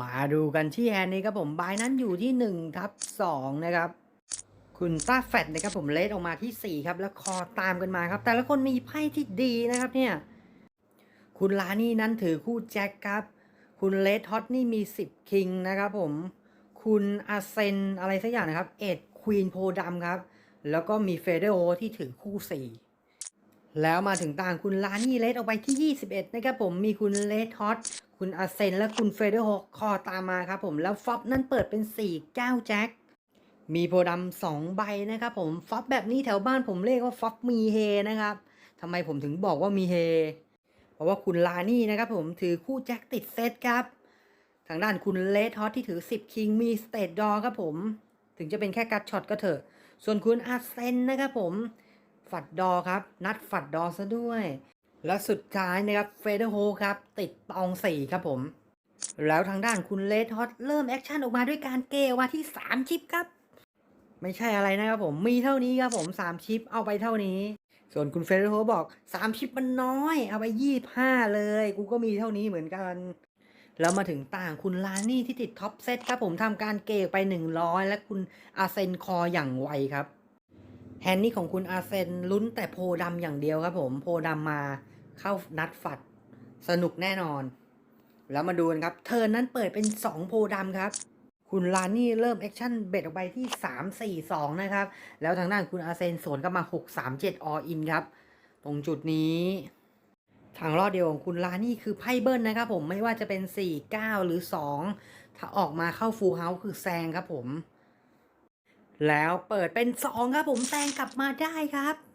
มาดูกันที่แฮนด์นี้ครับผมบายนั้นอยู่ที่1ทับ2นะครับ คุณต้าแฟตนะครับผมเลสออกมาที่ 4 ครับ แล้วคอตามกันมาครับ แต่ละคนมีไพ่ที่ดีนะครับเนี่ย คุณลานี่นั้นถือคู่แจ็คครับ คุณเลดฮอตนี่มี 10 คิงนะครับผม คุณอาเซนอะไรสักอย่างนะครับ เอ็ดควีนโพดำครับ แล้วก็มีเฟเดโอที่ถือคู่ 4 แล้วมาถึงต่างคุณลานี่เลสออกไปที่ 21 นะครับผมมีคุณเลดฮอตคุณอาเซนและคุณเฟเดโอคอตามมาครับผมแล้วฟอปนั่นเปิดเป็น4 9แจ็คมีโพดำสองใบนะครับผมฟอปแบบนี้แถวบ้านผมเรียกว่าฟอปมีเฮนะครับทำไมผมถึงบอกว่ามีเฮ เพราะว่าคุณลานี่นะครับผมถือคู่แจ็คติดเซตครับ ทางด้านคุณเลดฮอตที่ถือ 10 คิงมีสเตทดอครับผม ถึงจะเป็นแค่กัดช็อตก็เถอะ ส่วนคุณอาเซนนะครับผม ฝัดดอครับ นัดฝัดดอซะด้วย และสุดท้ายนะครับเฟเดอร์โฮครับ ติดตองสี่ครับผม แล้วทางด้านคุณเลดฮอตเริ่มแอคชั่นออกมาด้วยการเกออกมาที่ 3 ชิปครับ ไม่ใช่อะไรนะครับผมมีเท่านี้ครับผม 3 ชิปเอาไปเท่านี้ ส่วนคุณเฟเดอร์โฮบอก 3 ชิปมันน้อย เอาไป 25 เลย กูก็มีเท่านี้เหมือนกันแล้วมาถึงต่างคุณลานี่ที่ติดท็อปเซตครับผมทำการเกออกไป 100 และคุณอาเซนคออย่างไวครับ แฮนนี่ของคุณอาเซนลุ้นแต่โพดำอย่างเดียวครับผม โพดำมาเข้านัดฝัดสนุกแน่นอน แล้วมาดูกันครับ เทิร์นนั้นเปิดเป็น 2 โพดำครับ คุณลานี่เริ่มแอคชั่นเบ็ดออกไปที่ 3 4 2 นะครับ แล้วทางด้านคุณอาเซนสวนกลับมา 6 3 7 ออินครับ ตรงจุดนี้ทางรอดเดียวของคุณลานี่คือไพ่เบิ้ลนะครับผมไม่ว่าจะเป็น 4 9 หรือ 2 ถ้าออกมาเข้าฟูลเฮาส์คือแซงครับผม แล้วเปิดเป็น 2 ครับผมแซงกลับมาได้ครับ